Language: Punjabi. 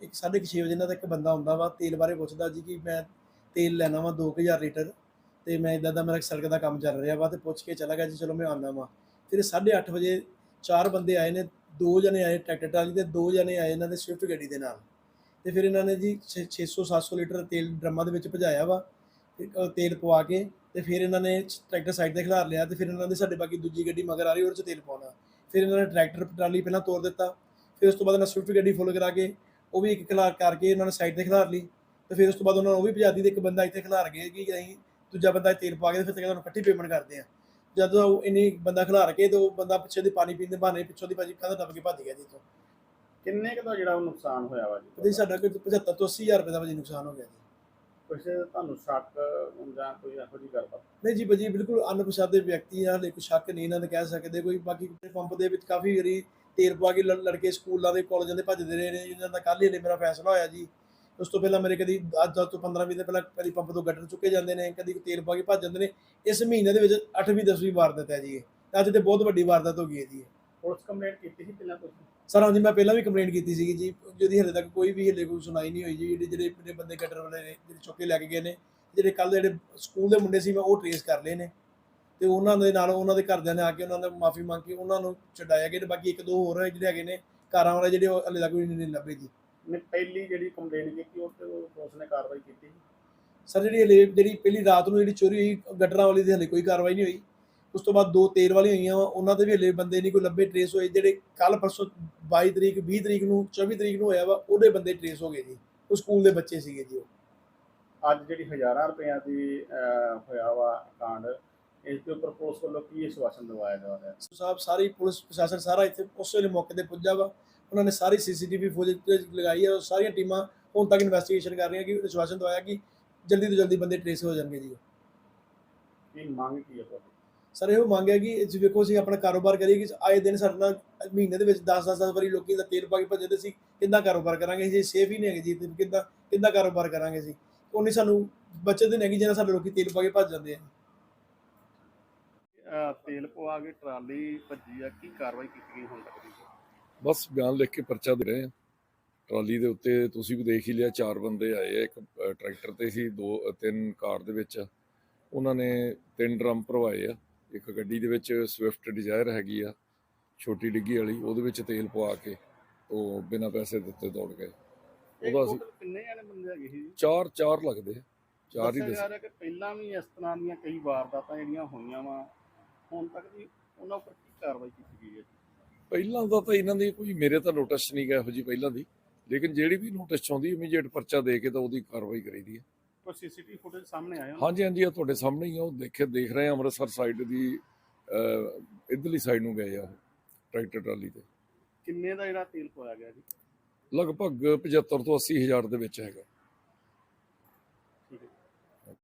ਇੱਕ 6:30 ਵਜੇ ਇਹਨਾਂ ਦਾ ਇੱਕ ਬੰਦਾ ਹੁੰਦਾ ਵਾ, ਤੇਲ ਬਾਰੇ ਪੁੱਛਦਾ ਜੀ ਕਿ ਮੈਂ ਤੇਲ ਲੈਣਾ ਵਾ 2000 ਲੀਟਰ ਤੇ ਮੈਂ ਇਦਾਂ ਦਾ ਮੇਰਾ ਸੜਕ ਦਾ ਕੰਮ ਚੱਲ ਰਿਹਾ ਵਾ ਤੇ ਪੁੱਛ ਕੇ ਚਲਾ ਗਿਆ ਜੀ, ਚਲੋ ਮੈਂ ਆਉਂਦਾ ਵਾ। ਫਿਰ 8:30 ਵਜੇ ਚਾਰ ਬੰਦੇ ਆਏ ਨੇ, ਦੋ ਜਣੇ ਆਏ ਟਰੈਕਟਰ ਟਰਾਲੀ ਤੇ, ਦੋ ਜਣੇ ਆਏ ਇਹਨਾਂ ਦੇ ਸਵਿਫਟ ਗੱਡੀ ਦੇ ਨਾਲ। ਤੇ ਫਿਰ ਇਹਨਾਂ ਨੇ ਜੀ 600 700 ਲੀਟਰ ਤੇਲ ਡਰਮਾਂ ਦੇ ਵਿੱਚ ਭਜਾਇਆ ਵਾ ਤੇਲ ਪਵਾ ਕੇ ਤੇ ਫਿਰ ਇਹਨਾਂ ਨੇ ਟਰੈਕਟਰ ਸਾਈਡ ਤੇ ਖਿਲਾਰ ਲਿਆ ਤੇ ਫਿਰ ਇਹਨਾਂ ਦੇ ਸਾਡੇ ਬਾਕੀ ਦੂਜੀ ਗੱਡੀ ਮਗਰ ਆ ਰਹੀ, ਉਹਦੇ ਚ ਤੇਲ ਪਾਉਣਾ। ਫਿਰ ਇਹਨਾਂ ਨੇ ਟਰੈਕਟਰ ਟਰਾਲੀ ਪਹਿਲਾਂ ਤੋੜ ਦਿੱਤਾ, ਫਿਰ ਉਸ ਤੋਂ ਬਾਅਦ ਇਹਨਾਂ ਸਵਿਫਟ ਗੱਡੀ ਫੁੱਲ ਕਰਾ ਕੇ ਉਹ ਵੀ ਇੱਕ ਖਿਲਾਰ ਕਰਕੇ ਇਹਨਾਂ ਨੇ ਸਾਈਡ ਤੇ ਖਿਲਾਰ ਲਈ ਤੇ ਫਿਰ ਉਸ ਤੋਂ ਬਾਅਦ ਉਹਨਾਂ ਨੇ ਉਹ ਵੀ ਭਜਾਦੀ ਤੇ ਇੱਕ ਬੰਦਾ ਇੱਥੇ ਖਿਲਾਰ ਗਏ ਕਿ ਅਸੀਂ ਦੂਜਾ ਬੰਦਾ ਤੇਲ ਪਾ ਕੇ ਤੇ ਫਿਰ ਤੇ ਤੁਹਾਨੂੰ ਇਕੱਠੀ ਪੇਮੈਂਟ ਕਰਦੇ ਆ ਜਦੋਂ ਉਹ ਇੰਨੀ ਬੰਦਾ ਖਿਲਾਰ ਕੇ ਤੇ ਉਹ ਬੰਦਾ ਪਿੱਛੇ ਦੀ ਪਾਣੀ ਪੀਣ ਦੇ ਬਹਾਨੇ ਪਿੱਛੋਂ ਦੀ ਭਾਜੀ ਕੰਧ ਟੱਪ ਕੇ ਭੱਜ ਗਿਆ ਜੀ ਤੋਂ ਕਿੰਨੇ ਕੁ ਦਾ ਜਿਹੜਾ ਉਹ ਨੁਕਸਾਨ ਹੋਇਆ ਵਾ ਜੀ? ਤੇ ਸਾਡਾ ਕੋਈ 75 ਤੋਂ 80 ਹਜ਼ਾਰ ਰੁਪਏ ਦਾ ਭਾਜੀ ਨੁਕਸਾਨ ਹੋ ਗਿਆ ਜੀ। ਕੁਛ ਤੁਹਾਨੂੰ ਸ਼ੱਕ ਜਾਂ ਕੋਈ ਇਹੋ ਗੱਲਬਾਤ? ਨਹੀਂ ਜੀ ਭਾਜੀ ਬਿਲਕੁਲ ਅਣਪਛਾਤੇ ਵਿਅਕਤੀ ਆ ਹਲੇ ਕੋਈ ਸ਼ੱਕ ਨਹੀਂ ਇਹਨਾਂ ਦੇ ਕਹਿ ਸਕਦੇ ਕੋਈ ਬਾਕੀ ਪੰਪ ਦੇ ਵਿੱਚ ਕਾਫੀ ਵਾਰੀ ਤੇਲ ਪਵਾ ਕੇ ਲੜਕੇ ਸਕੂਲਾਂ ਦੇ ਕਾਲਜਾਂ ਦੇ ਭੱਜਦੇ ਰਹੇ ਨੇ ਇਹਨਾਂ ਦਾ ਕੱਲ੍ਹ ਹੀ ਹਲੇ ਮੇਰਾ ਫੈਸਲਾ ਹੋਇਆ ਜੀ। ਉਸ ਤੋਂ ਪਹਿਲਾਂ ਮੇਰੇ ਕਦੀ ਅੱਜ ਤੋਂ 15 20 ਦਿਨ ਪਹਿਲਾਂ ਕਦੀ ਪੰਪ ਤੋਂ ਗੱਟਰ ਚੁੱਕੇ ਜਾਂਦੇ ਨੇ ਕਦੀ ਤੇਲ ਪਵਾ ਕੇ ਭੱਜ ਜਾਂਦੇ ਨੇ। ਇਸ ਮਹੀਨੇ ਦੇ ਵਿੱਚ 8ਵੀਂ 10ਵੀਂ ਵਾਰਦਾਤ ਹੈ ਜੀ ਇਹ। ਅੱਜ ਤੇ ਬਹੁਤ ਵੱਡੀ ਵਾਰਦਾਤ ਹੋ ਗਈ ਹੈ ਜੀ। ਪੁਲਿਸ ਕੰਪਲੇਂਟ ਕੀਤੀ ਸੀ ਪਹਿਲਾਂ ਤੁਸੀਂ ਸਰ ਹਾਂਜੀ ਮੈਂ ਪਹਿਲਾਂ ਵੀ ਕੰਪਲੇਂਟ ਕੀਤੀ ਸੀਗੀ ਜੀ ਜਿਹਦੀ ਹਲੇ ਤੱਕ ਕੋਈ ਵੀ ਹਲੇ ਕੋਈ ਸੁਣਾਈ ਨਹੀਂ ਹੋਈ ਜੀ ਜਿਹੜੇ ਜਿਹੜੇ ਬੰਦੇ ਗੱਟਰ ਵਾਲੇ ਨੇ ਜਿਹੜੇ ਚੁੱਕ ਕੇ ਗਏ ਨੇ ਜਿਹੜੇ ਕੱਲ ਜਿਹੜੇ ਸਕੂਲ ਦੇ ਮੁੰਡੇ ਸੀ ਮੈਂ ਉਹ ਟ੍ਰੇਸ ਕਰ ਲਏ ਨੇ। ਤੇ ਉਹਨਾਂ ਦੇ ਨਾਲ ਉਹਨਾਂ ਦੇ ਘਰਦਿਆਂ ਨੇ ਆ ਕੇ ਉਹਨਾਂ ਦਾ ਮਾਫੀ ਮੰਗ ਕੇ ਉਹਨਾਂ ਨੂੰ ਛਡਾਇਆ ਗਿਆ ਤੇ ਬਾਕੀ ਇੱਕ ਦੋ ਹੋਰ ਜਿਹੜੇ ਹੈਗੇ ਨੇ ਕਾਰਾਂ ਵਾਲੇ ਜਿਹੜੇ ਉਹ ਹਲੇ ਤੱਕ ਵੀ ਨਹੀਂ ਲੱਭੇ ਜੀ। ਨੇ ਪਹਿਲੀ ਜਿਹੜੀ ਕੰਪਲੇਂਟ ਕੀਤੀ ਉਹ ਤੇ ਪੁਲਿਸ ਨੇ ਕਾਰਵਾਈ ਕੀਤੀ। ਸਰ ਜਿਹੜੀ ਹਲੇ ਜਿਹੜੀ ਪਹਿਲੀ ਰਾਤ ਨੂੰ ਜਿਹੜੀ ਚੋਰੀ ਹੋਈ ਗੱਟਰਾਂ ਵਾਲੀ ਦੀ ਹਲੇ ਕੋਈ ਕਾਰਵਾਈ ਨਹੀਂ ਹੋਈ। ਉਸ ਤੋਂ ਬਾਅਦ ਦੋ ਤੇਲ ਵਾਲੀਆਂ ਹੋਈਆਂ ਵਾ, ਉਹਨਾਂ ਦੇ ਵੀ ਹਲੇ ਬੰਦੇ ਨਹੀਂ ਕੋਈ ਲੱਭੇ ਟ੍ਰੇਸ ਹੋਏ। ਜਿਹੜੇ ਕੱਲ ਪਰਸੋਂ 22 ਤਰੀਕ 20 ਤਰੀਕ ਨੂੰ 24 ਤਰੀਕ ਨੂੰ ਹੋਇਆ ਵਾ ਉਹਦੇ ਬੰਦੇ ਟ੍ਰੇਸ ਹੋ ਗਏ ਜੀ। ਉਹ ਸਕੂਲ ਦੇ ਬੱਚੇ ਸੀਗੇ ਜੀ ਉਹ। ਅੱਜ ਜਿਹੜੀ ਹਜ਼ਾਰਾਂ ਰੁਪਈਆਂ ਦੀ ਹੋਇਆ ਵਾ ਕਾਂਡ ਇਸ ਦੇ ਉੱਪਰ ਪੁਲਿਸ ਵੱਲੋਂ ਕੀ ਆਸ਼ਵਾਸਨ ਦਿਵਾਇਆ ਜਾ ਰਿਹਾ ਸਾਹਿਬ ਸਾਰੀ ਪੁਲਿਸ ਪ੍ਰਸ਼ਾਸਨ ਸਾਰਾ ਇੱਥੇ ਉਸ ਵੇਲੇ ਮੌਕੇ ਤੇ ਪੁੱਜਾ ਵਾ। ਉਹਨਾਂ ਨੇ ਸਾਰੀ ਸੀਸੀਟੀਵੀ ਫੁਟੇਜ ਲਗਾਈ ਹੈ ਔਰ ਸਾਰੀਆਂ ਟੀਮਾਂ ਹੁਣ ਤੱਕ ਇਨਵੈਸਟੀਗੇਸ਼ਨ ਕਰ ਰਹੀਆਂ ਕਿ ਵਿਸ਼ਵਾਸਨ ਦਵਾਇਆ ਕਿ ਜਲਦੀ ਤੋਂ ਜਲਦੀ ਬੰਦੇ ਟ੍ਰੇਸ ਹੋ ਜਾਣਗੇ ਜੀ। ਕੀ ਮੰਗ ਕੀ ਹੈ ਤੁਹਾਡੀ? ਸਰ ਇਹੋ ਮੰਗ ਹੈ ਕਿ ਜੀ ਵੇਖੋ ਅਸੀਂ ਆਪਣਾ ਕਾਰੋਬਾਰ ਕਰੀਏ ਕਿ ਆਏ ਦਿਨ ਸਾਡੇ ਨਾਲ ਮਹੀਨੇ ਦੇ ਵਿੱਚ 10-10 ਵਾਰੀ ਲੋਕੀ ਦਾ ਤੇਲ ਪਾ ਕੇ ਭੱਜਦੇ ਸੀ ਕਿੱਦਾਂ ਕਾਰੋਬਾਰ ਕਰਾਂਗੇ ਜੀ ਸੇਫ ਹੀ ਨਹੀਂ ਹੈਗੇ ਜੀ ਤੇ ਕਿੱਦਾਂ ਕਿੱਦਾਂ ਕਾਰੋਬਾਰ ਕਰਾਂਗੇ ਜੀ ਉਹਨੇ ਸਾਨੂੰ ਬਚਤ ਨਹੀਂ ਹੈਗੀ ਜਿਹਨਾਂ ਸਾਡੇ ਲੋਕੀ ਤੇਲ ਪਾ ਕੇ ਭੱਜ ਜਾਂਦੇ ਆ। ਤੇਲ ਪਵਾ ਕੇ ਟਰਾਲੀ ਭੱਜੀ ਆ ਕੀ ਕਾਰਵਾਈ ਕੀਤੀ ਗਈ ਹੁਣ ਤੱਕ ਦੀ? ਬਸ ਬਿਆਨ ਲਿਖ ਕੇ ਪਰਚਾ ਦੇ ਰਹੇ ਆ। ਟਰਾਲੀ ਦੇ ਉੱਤੇ ਤੁਸੀਂ ਵੀ ਦੇਖ ਹੀ ਲਿਆ ਚਾਰ ਬੰਦੇ ਆਏ ਆ ਇੱਕ ਟਰੈਕਟਰ ਤੇ ਸੀ ਦੋ ਤਿੰਨ ਕਾਰ ਦੇ ਵਿੱਚ। ਉਹਨਾਂ ਨੇ ਤਿੰਨ ਡਰਮ ਭਰਵਾਏ ਆ। ਇੱਕ ਗੱਡੀ ਦੇ ਵਿੱਚ ਸਵਿਫਟ ਡਿਜ਼ਾਇਰ ਹੈਗੀ ਆ ਛੋਟੀ ਡਿੱਗੀ ਵਾਲੀ ਉਹਦੇ ਵਿੱਚ ਤੇਲ ਪਵਾ ਕੇ ਉਹ ਬਿਨਾਂ ਪੈਸੇ ਦਿੱਤੇ ਦੌੜ ਗਏ। ਉਹਦਾ total ਕਿੰਨੇ ਜਾਣੇ ਬੰਦੇ ਹੈਗੇ ਸੀ? ਚਾਰ ਚਾਰ ਲੱਗਦੇ। ਚਾਰ ਹੀ ਦੱਸਿਆ ਜਾ ਦੱਸ ਰਿਹਾ ਕਿ ਪਹਿਲਾਂ ਵੀ ਇਸ ਤਰ੍ਹਾਂ ਦੀਆਂ ਕਈ ਵਾਰਦਾਤਾਂ ਜਿਹੜੀਆਂ ਹੋਈਆਂ ਵਾ ਹੁਣ ਤੱਕ ਦੀ ਉਹਨਾਂ ਉੱਪਰ ਕੀ ਕਾਰਵਾਈ ਕੀਤੀ ਗਈ ਹੈ ਪਹਿਲਾਂ ਦਾ ਤਾਂ ਇਹਨਾਂ ਦੀ ਕੋਈ ਮੇਰੇ ਤਾਂ ਨੋਟਿਸ ਨਹੀਂ ਗਿਆ ਇਹੋ ਜੀ ਪਹਿਲਾਂ ਦੀ। ਲੇਕਿਨ ਜਿਹੜੀ ਵੀ ਨੋਟਿਸ ਚਾਹੁੰਦੀ ਇਮੀਡੀਏਟ ਪਰਚਾ ਦੇ ਕੇ ਤਾਂ ਉਹਦੀ ਕਾਰਵਾਈ ਕਰੀਦੀ ਹੈ। ਕੋਈ ਸੀਸੀਟੀਵੀ ਫੁਟੇਜ ਸਾਹਮਣੇ ਆਇਆ ਹਾਂਜੀ ਹਾਂਜੀ ਇਹ ਤੁਹਾਡੇ ਸਾਹਮਣੇ ਹੀ ਆ। ਉਹ ਦੇਖੇ ਦੇਖ ਰਹੇ ਆ ਅੰਮ੍ਰਿਤਸਰ ਸਾਈਡ ਦੀ ਇੱਧਰਲੀ ਸਾਈਡ ਨੂੰ ਗਏ ਆ ਟਰੈਕਟਰ ਟਰਾਲੀ ਤੇ। ਕਿੰਨੇ ਦਾ ਜਿਹੜਾ ਤੇਲ ਪਵਾਇਆ ਗਿਆ ਜੀ? ਲਗਭਗ 75 ਤੋਂ 80 ਹਜ਼ਾਰ ਦੇ ਵਿੱਚ ਹੈਗਾ।